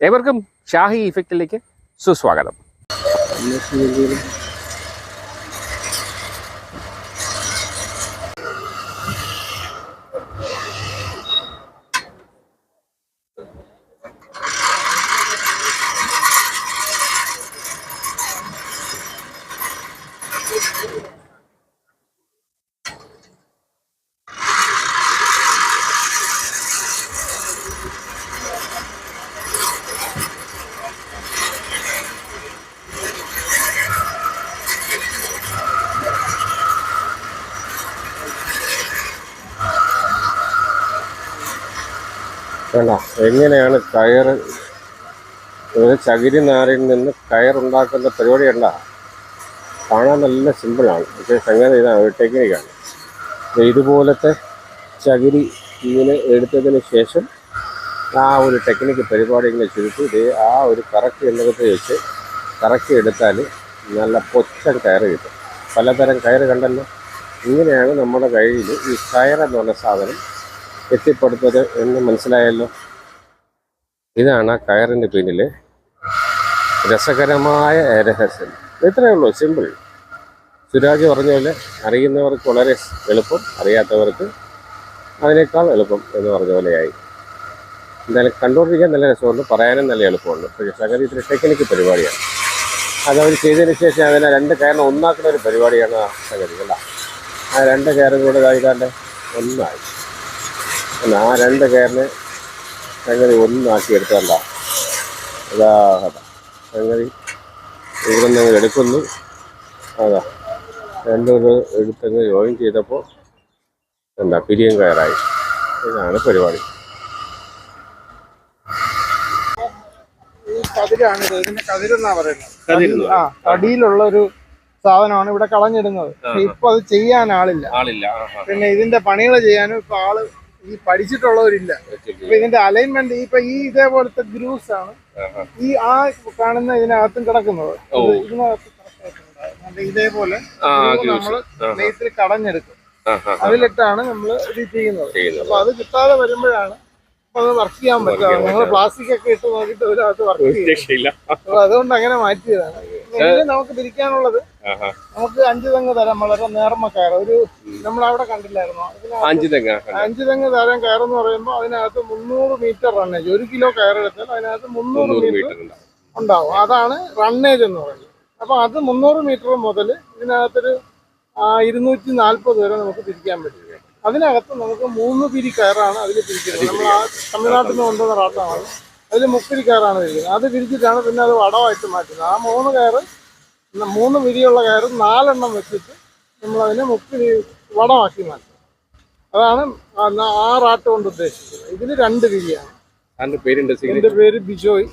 ഏവർക്കും ഷാഹി ഇഫക്റ്റിലേക്ക് സുസ്വാഗതം. വേണ്ട എങ്ങനെയാണ് കയർ ഒരു ചകിരി നാരിൽ നിന്ന് കയറുണ്ടാക്കുന്ന പരിപാടി ഉണ്ട കാണാൻ നല്ല സിമ്പിളാണ് പക്ഷേ സംഗതി ഇതാണ് ടെക്നിക്കാണ് ഇതുപോലത്തെ ചകിരി ഇങ്ങനെ എടുത്തതിന് ശേഷം ആ ഒരു ടെക്നിക്ക് പരിപാടി ഇങ്ങനെ ചുരുക്കി. ഇത് ആ ഒരു കറക്റ്റ് എണ്ണകത്ത് വെച്ച് കറക്റ്റ് എടുത്താൽ നല്ല പൊച്ചൻ കയർ കിട്ടും. പലതരം കയറ് കണ്ടല്ലോ. ഇങ്ങനെയാണ് നമ്മുടെ കയ്യിൽ ഈ കയറെന്ന് പറഞ്ഞ സാധനം എത്തിപ്പെടുത്തത് എന്ന് മനസ്സിലായല്ലോ. ഇതാണ് ആ കയറിന്റെ പിന്നിൽ രസകരമായ രഹസ്യം. ഇത്രയേ ഉള്ളൂ സിമ്പിൾ സുരാജ് പറഞ്ഞ പോലെ അറിയുന്നവർക്ക് വളരെ എളുപ്പം അറിയാത്തവർക്ക് അതിനേക്കാൾ എളുപ്പം എന്ന് പറഞ്ഞ പോലെയായി. എന്തായാലും കണ്ടുകൊണ്ടിരിക്കാൻ നല്ല രസമുണ്ട് പറയാനും നല്ല എളുപ്പമുണ്ട്. പക്ഷേ സംഗതി ഇത്തിരി ടെക്നിക്ക് പരിപാടിയാണ്. അത് അവർ ചെയ്തതിന് ശേഷം അതിനെ രണ്ട് കയറിനെ ഒന്നാക്കുന്ന ഒരു പരിപാടിയാണ് ആ സംഗതി ആ രണ്ട് കയറും കൂടെ ഇതായിക്കാണ്ട് ഒന്നായി. അല്ല ആ രണ്ട് കയറിനെ സംഗതി ഒന്നാക്കി എടുത്തല്ല അതാ സംഗതി ഇവിടെ നിന്ന് എടുക്കുന്നു. അതാ. രണ്ടൊരു എടുത്തങ്ങ് ജോയിൻ ചെയ്തപ്പോൾ എന്താ പിരിയും കയറായി. ഇതാണ് പരിപാടി. കതിരെന്നാ പറയുന്നത്? ആ ഒരു സാധനമാണ് ഇവിടെ കളഞ്ഞിടുന്നത്. ഇപ്പൊ അത് ചെയ്യാൻ ആളില്ല. ആളില്ല. പിന്നെ ഇതിന്റെ പണികൾ ചെയ്യാനും ഇപ്പൊ ആൾ ഈ പഠിച്ചിട്ടുള്ളവരില്ല. അപ്പൊ ഇതിന്റെ അലൈൻമെന്റ് ഇപ്പൊ ഈ ഇതേപോലത്തെ ഗ്രൂപ്പ്സ് ആണ് ഈ ആ കാണുന്ന ഇതിനകത്തും കിടക്കുന്നത്. ഇതിനകത്ത് ഇതേപോലെ നമ്മൾ നെയ്ത്തിൽ കടഞ്ഞെടുക്കും. അതിലിട്ടാണ് നമ്മൾ ഇത് ചെയ്യുന്നത്. അപ്പൊ അത് കിട്ടാതെ വരുമ്പോഴാണ് അത് വർക്ക് ചെയ്യാൻ പറ്റുക. നമ്മൾ പ്ലാസ്റ്റിക് ഒക്കെ ഇട്ട് നോക്കിയിട്ട് ഇതിനകത്ത് വർക്ക് ചെയ്യില്ല അപ്പൊ അതുകൊണ്ട് അങ്ങനെ മാറ്റിയതാണ്. നമുക്ക് തിരിക്കാനുള്ളത് നമുക്ക് അഞ്ചു തെങ്ങ് തരാം വളരെ നേർമ കയർ ഒരു നമ്മൾ അവിടെ കണ്ടില്ലായിരുന്നോ? അഞ്ചു തെങ്ങ് അഞ്ചു തെങ്ങ് തരാൻ കയറെന്ന് പറയുമ്പോൾ അതിനകത്ത് മുന്നൂറ് മീറ്റർ റണ്ണേജ് ഒരു കിലോ കയർ എടുത്താൽ അതിനകത്ത് മുന്നൂറ് മീറ്റർ ഉണ്ടാവും. അതാണ് റണ്ണേജ് എന്ന് പറയുന്നത്. അപ്പൊ അത് മുന്നൂറ് മീറ്റർ മുതൽ ഇതിനകത്തൊരു ഇരുന്നൂറ്റി നാൽപ്പത് വരെ നമുക്ക് തിരിക്കാൻ പറ്റും. അതിനകത്ത് നമുക്ക് മൂന്ന് പിരി കയറാണ് അതിൽ പിരിക്കുന്നത് നമ്മൾ ആ തമിഴ്നാട്ടിൽ നിന്ന് കൊണ്ടുവന്ന റാട്ടാണ് അതിൽ മുപ്പിരി കയറാണ് പിരിക്കുന്നത് അത് പിരിച്ചിട്ടാണ് പിന്നെ അത് വടമായിട്ട് മാറ്റുന്നത്. ആ മൂന്ന് കയറ് മൂന്ന് വിരിയുള്ള കയറും നാലെണ്ണം വെച്ചിട്ട് നമ്മളതിനെ മുപ്പിരി വടമാക്കി മാറ്റും. അതാണ് ആറാട്ട് കൊണ്ട് ഉദ്ദേശിക്കുന്നത് ഇതിന് രണ്ട് വിരിയാണ് എന്റെ പേര് ബിജോയ്.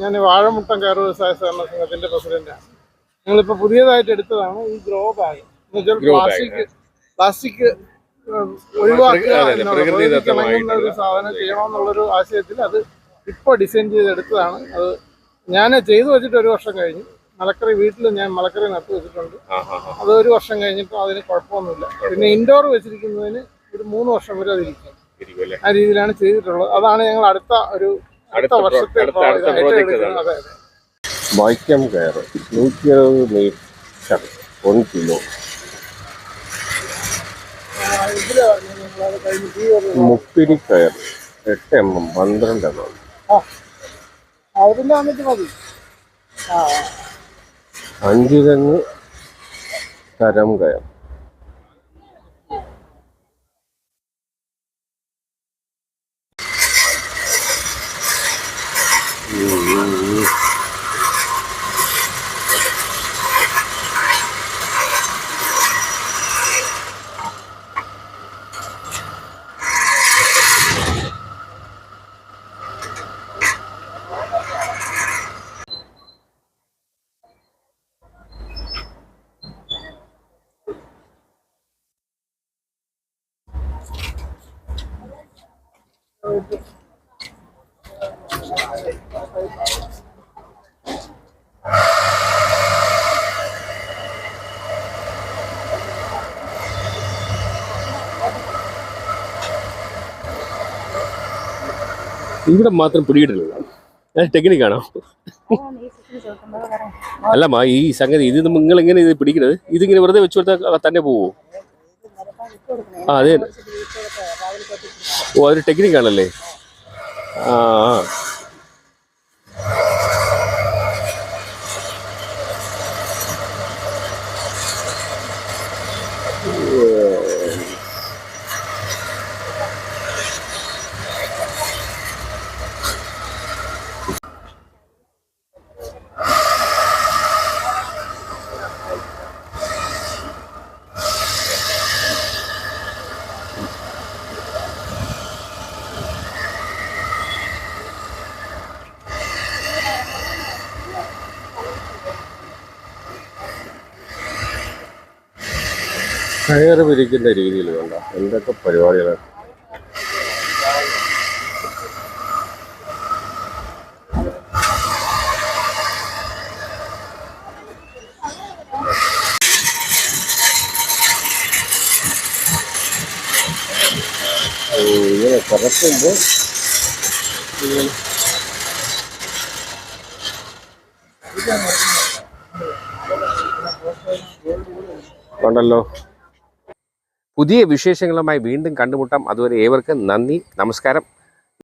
ഞാൻ വാഴമുട്ടം കയർ വ്യവസായ സഹകരണ സംഘത്തിന്റെ പ്രസിഡന്റാണ്. ഞങ്ങളിപ്പോൾ പുതിയതായിട്ട് എടുത്തതാണ് ഈ ഗ്രോ ബാഗ്. എന്നുവെച്ചാൽ പ്ലാസ്റ്റിക് പ്ലാസ്റ്റിക് ഒഴിവാക്കുക എന്നുള്ള ഒരു സാധനം ചെയ്യണമെന്നുള്ളൊരു ആശയത്തിൽ അത് ഇപ്പോൾ ഡിസൈൻ ചെയ്തെടുത്തതാണ്. അത് ഞാൻ ചെയ്തു വെച്ചിട്ട് ഒരു വർഷം കഴിഞ്ഞു. മലക്കറി വീട്ടിൽ ഞാൻ മലക്കറി നട്ടു വെച്ചിട്ടുണ്ട്. അത് ഒരു വർഷം കഴിഞ്ഞപ്പോൾ അതിന് കുഴപ്പമൊന്നുമില്ല. പിന്നെ ഇൻഡോർ വെച്ചിരിക്കുന്നതിന് ഒരു മൂന്ന് വർഷം വരെ അതിരിക്കും ആ രീതിയിലാണ് ചെയ്തിട്ടുള്ളത്. അതാണ് ഞങ്ങൾ അടുത്ത ഒരു അടുത്ത വർഷത്തെ വൈക്കം കയർ നൂറ്റി അറുപത് മീറ്റർ വൺ കിലോ. മുപ്പിരി കയർ. എട്ട് എം എം പന്ത്രണ്ട് എം എം അതിന്റെ വന്നിട്ട് മതി. ആ. അഞ്ച് തെങ്ങ് കരം കയർ ഇവിടെ മാത്രം പിടിയിട്ടില്ല ടെക്നിക്കാണോ അല്ല മാ ഈ സംഗതി ഇത് നിങ്ങൾ എങ്ങനെ ഇത് പിടിക്കുന്നത് ഇതിങ്ങനെ വെറുതെ വെച്ചു കൊടുത്താൽ തന്നെ പോവോ? ആ അതെ ഓ അതൊരു ടെക്നിക്കാണല്ലേ ആ. കയറ് പിരിക്കുന്ന രീതിയിൽ വേണ്ട. എന്തൊക്കെ പരിപാടികളാണ് ഇങ്ങനെ കറക്കുമ്പോൾ ഉണ്ടല്ലോ പുതിയ വിശേഷങ്ങളുമായി വീണ്ടും കണ്ടുമുട്ടാം. അതുവരെ ഏവർക്കും നന്ദി നമസ്കാരം.